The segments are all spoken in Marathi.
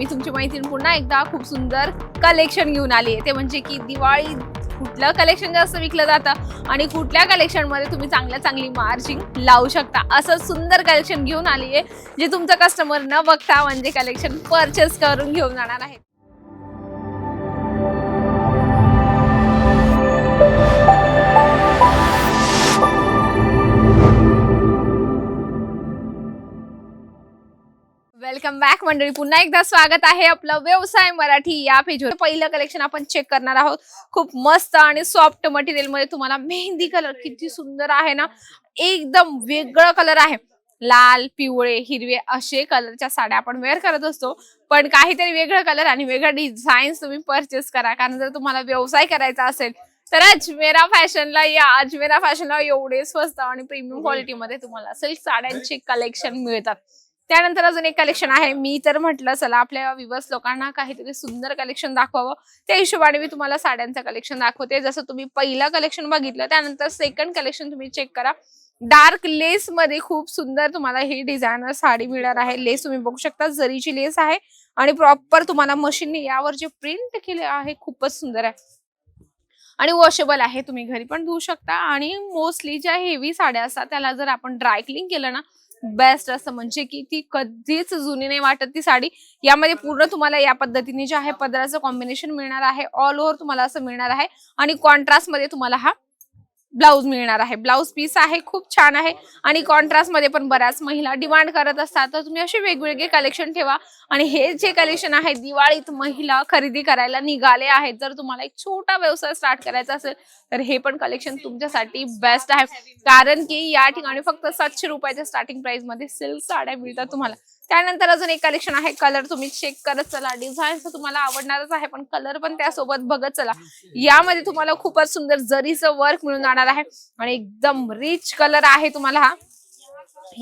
मी तुमची मैत्रीण पुन्हा एकदा खूप सुंदर कलेक्शन घेऊन आली आहे. ते म्हणजे की दिवाळी कुठलं कलेक्शन जास्त विकलं जातं आणि कुठल्या कलेक्शनमध्ये तुम्ही चांगल्या चांगली मार्जिंग लावू शकता. असं सुंदर कलेक्शन घेऊन आली आहे जे तुमचं कस्टमर न बघता म्हणजे कलेक्शन परचेस करून घेऊन जाणार आहे. वेलकम बॅक मंडळी. पुन्हा एकदा स्वागत आहे आपलं व्यवसाय मराठी या पेजवर पहिलं कलेक्शन आपण चेक करणार आहोत. खूप मस्त आणि सॉफ्ट मटेरियलमध्ये तुम्हाला मेहंदी कलर किती सुंदर आहे ना? एकदम वेगळं कलर आहे. लाल पिवळे हिरवे असे कलरच्या साड्या आपण वेअर करत असतो. पण काहीतरी वेगळं कलर आणि वेगळं डिझाईन तुम्ही परचेस करा. कारण जर तुम्हाला व्यवसाय करायचा असेल तर अजमेरा फॅशनला या. अजमेरा फॅशनला एवढे स्वस्त आणि प्रीमियम क्वालिटीमध्ये तुम्हाला सिल्क साड्यांचे कलेक्शन मिळतात. त्यानंतर अजून एक कलेक्शन आहे. मी तर म्हटलं चला आपल्या विवस लोकांना काहीतरी सुंदर कलेक्शन दाखवावं. त्या हिशोबाने मी तुम्हाला साड्यांचं कलेक्शन दाखवते. जसं तुम्ही पहिलं कलेक्शन बघितलं त्यानंतर सेकंड कलेक्शन तुम्ही चेक करा. डार्क लेस मध्ये खूप सुंदर तुम्हाला ही डिझायनर साडी मिळणार आहे. लेस तुम्ही बघू शकता जरीची लेस आहे आणि प्रॉपर तुम्हाला मशीनने यावर जे प्रिंट केले आहे खूपच सुंदर आहे. आणि वॉशेबल आहे तुम्ही घरी पण धुवू शकता. आणि मोस्टली ज्या हेवी साड्या असतात त्याला जर आपण ड्राय क्लीन केलं ना बेस्ट असं म्हणजे की ती कधीच जुनी नाही वाटत ती साडी. यामध्ये पूर्ण तुम्हाला या पद्धतीने जे आहे पदराचं कॉम्बिनेशन मिळणार आहे. ऑल ओव्हर तुम्हाला असं मिळणार आहे. आणि कॉन्ट्रास्टमध्ये तुम्हाला हा ब्लाऊज मिळणार आहे. ब्लाऊज पीस आहे खूप छान आहे. आणि कॉन्ट्रास्टमध्ये पण बऱ्याच महिला डिमांड करत असतात. तर तुम्ही असे वेगवेगळे कलेक्शन ठेवा. आणि हे जे कलेक्शन आहे दिवाळीत महिला खरेदी करायला निघाले आहेत. जर तुम्हाला एक छोटा व्यवसाय स्टार्ट करायचा असेल तर हे पण कलेक्शन तुमच्यासाठी बेस्ट आहे. कारण की या ठिकाणी फक्त सातशे रुपयाच्या स्टार्टिंग प्राइसमध्ये सिल्क साड्या मिळतात तुम्हाला. त्यानंतर अजून एक कलेक्शन आहे. कलर तुम्ही चेक करत चला. डिझाईन तुम्हाला आवडणारच आहे पण कलर पण त्यासोबत बघत चला. यामध्ये तुम्हाला खूपच सुंदर जरीचं वर्क मिळून जाणार आहे. आणि एकदम रिच कलर आहे तुम्हाला. हा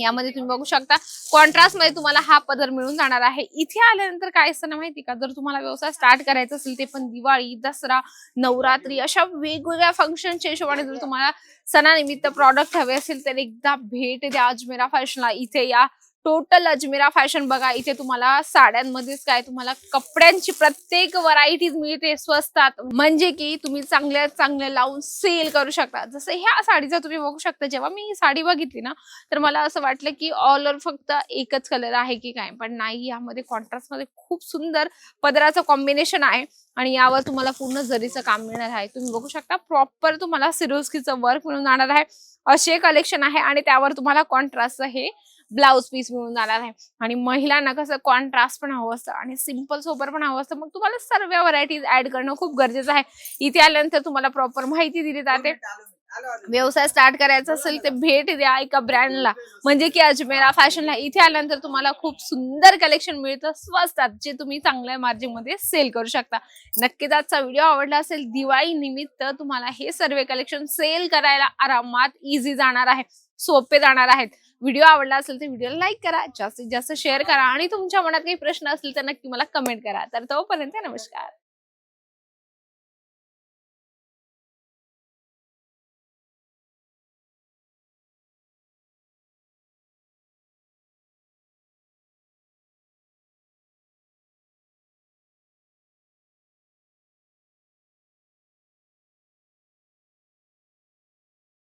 यामध्ये तुम्ही बघू शकता. कॉन्ट्रास्टमध्ये तुम्हाला हा पदर मिळून जाणार आहे. इथे आल्यानंतर काय असताना माहिती का? जर तुम्हाला व्यवसाय स्टार्ट करायचा असेल ते पण दिवाळी दसरा नवरात्री अशा वेगवेगळ्या फंक्शनच्या हिशोबाने जर तुम्हाला सणानिमित्त प्रॉडक्ट हवे असेल तर एकदा भेट द्या. अजमेरा फॅशनला इथे या. टोटल अजमेरा फॅशन बघा इथे तुम्हाला साड्यांमध्येच काय तुम्हाला कपड्यांची प्रत्येक व्हरायटीज मिळते स्वस्तात. म्हणजे की तुम्ही चांगल्या चांगल्या लावून सेल करू शकता. जसं ह्या साडीचा तुम्ही बघू शकता जेव्हा मी ही साडी बघितली ना तर मला असं वाटलं की ऑल ओव्हर फक्त एकच कलर आहे की काय पण नाही यामध्ये कॉन्ट्रास्टमध्ये खूप सुंदर पदराचं कॉम्बिनेशन आहे. आणि यावर तुम्हाला पूर्ण जरीचं काम मिळणार आहे. तुम्ही बघू शकता प्रॉपर तुम्हाला सिरोस्कीचं वर्क मिळून जाणार आहे. असे कलेक्शन आहे आणि त्यावर तुम्हाला कॉन्ट्रास्ट हे ब्लाऊज पीस मिळून जाणार आहे. आणि महिलांना कसं कॉन्ट्रास्ट पण हवं असतं आणि सिंपल सोबर पण हवं असतं. मग तुम्हाला सर्व व्हरायटीज ऍड करणं खूप गरजेचं आहे. इथे आल्यानंतर तुम्हाला प्रॉपर माहिती दिली जाते. व्यवसाय स्टार्ट करायचा असेल तर भेट द्या एका ब्रँडला म्हणजे की अजमेरा फॅशनला. इथे आल्यानंतर तुम्हाला खूप सुंदर कलेक्शन मिळतं. स्वस्तात जे तुम्ही चांगल्या मार्जिनमध्ये सेल करू शकता. नक्कीच आजचा व्हिडिओ आवडला असेल दिवाळी निमित्त तुम्हाला हे सर्व कलेक्शन सेल करायला आरामात इझी जाणार आहे. सोपे जाणार आहेत. व्हिडिओ आवडला असेल तर व्हिडिओला लाईक करा जास्तीत जास्त शेअर करा आणि तुमच्या मनात काही प्रश्न असतील तर नक्की मला कमेंट करा. तर तोपर्यंत नमस्कार.